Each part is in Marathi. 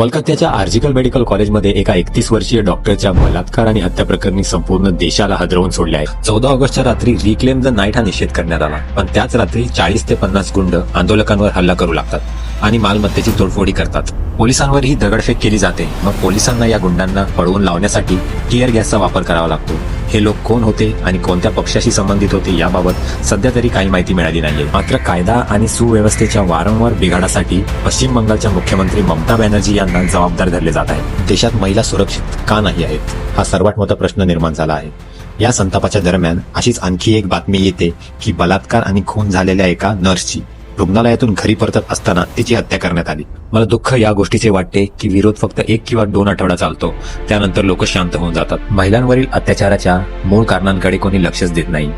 कोलकात्याच्या आर्जिकल मेडिकल कॉलेजमध्ये एका एकतीस वर्षीय डॉक्टरच्या बलात्कार आणि हत्या प्रकरणी संपूर्ण देशाला हदरवून सोडले आहे. चौदा ऑगस्टच्या रात्री रिक्लेम द नाईट हा निषेध करण्यात आला. पण त्याच रात्री चाळीस ते पन्नास गुंड आंदोलकांवर हल्ला करू लागतात आणि मालमत्तेची तोडफोडी करतात. पोलिसांवरही दगडफेक केली जाते. मग पोलिसांना या गुंडांना पळवून लावण्यासाठी टिअर गॅसचा वापर करावा लागतो. हे लोक कोण होते आणि कोणत्या पक्षाशी संबंधित होते याबाबत सध्या तरी काही माहिती मिळाली नाहीये. मात्र कायदा आणि सुव्यवस्थेच्या वारंवार बिघाडासाठी पश्चिम बंगालच्या मुख्यमंत्री ममता बॅनर्जी यांना जबाबदार धरले जात आहे देशात महिला सुरक्षित का नाही आहेत हा सर्वात मोठा प्रश्न निर्माण झाला आहे. या संतापाच्या दरम्यान अशीच आणखी एक बातमी येते की बलात्कार आणि खून झालेल्या एका नर्सची रुग्णालयातून घरी परतत असताना तिची हत्या करण्यात आली. मला दुःख या गोष्टीचे वाटते की विरोध फक्त एक किंवा दोन आठवडा चालतो. त्यानंतर लोक शांत होऊन जातात. महिलांवरील अत्याचाराच्या मूळ कारणांकडे कोणी लक्षच देत नाही.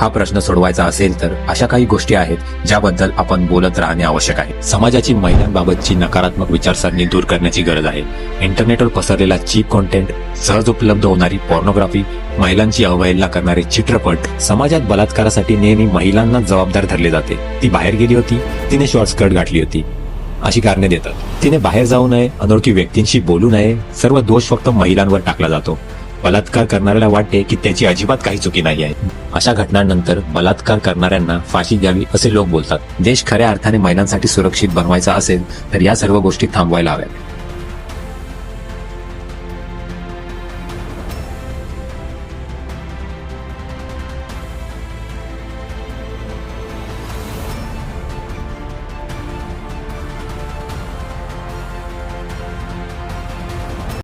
हा प्रश्न सोडवायचा असेल तर अशा काही गोष्टी आहेत ज्याबद्दल आपण बोलत राहणे आवश्यक आहे. समाजाची महिलांबाबतची नकारात्मक विचारसरणी दूर करण्याची गरज आहे. इंटरनेटवर पसरलेला चीप कॉन्टेंट सहज उपलब्ध होणारी पॉर्नोग्राफी महिलांची अवहेलना करणारे चित्रपट समाजात बलात्कारासाठी नेहमी महिलांना जबाबदार धरले जाते. ती बाहेर गेली होती तिने शॉर्ट स्कर्ट गाठली होती. अशी कारणे देतात. तिने बाहेर जाऊ नये अनोळखी व्यक्तींशी बोलू नये सर्व दोष फक्त महिलांवर टाकला जातो. बलात्कार करणाऱ्याला वाटते की त्याची अजिबात काही चुकी नाही आहे. अशा घटनांनंतर बलात्कार करणाऱ्यांना फाशी द्यावी असे लोक बोलतात. देश खऱ्या अर्थाने महिलांसाठी सुरक्षित बनवायचा असेल तर या सर्व गोष्टी थांबवायला हव्यात.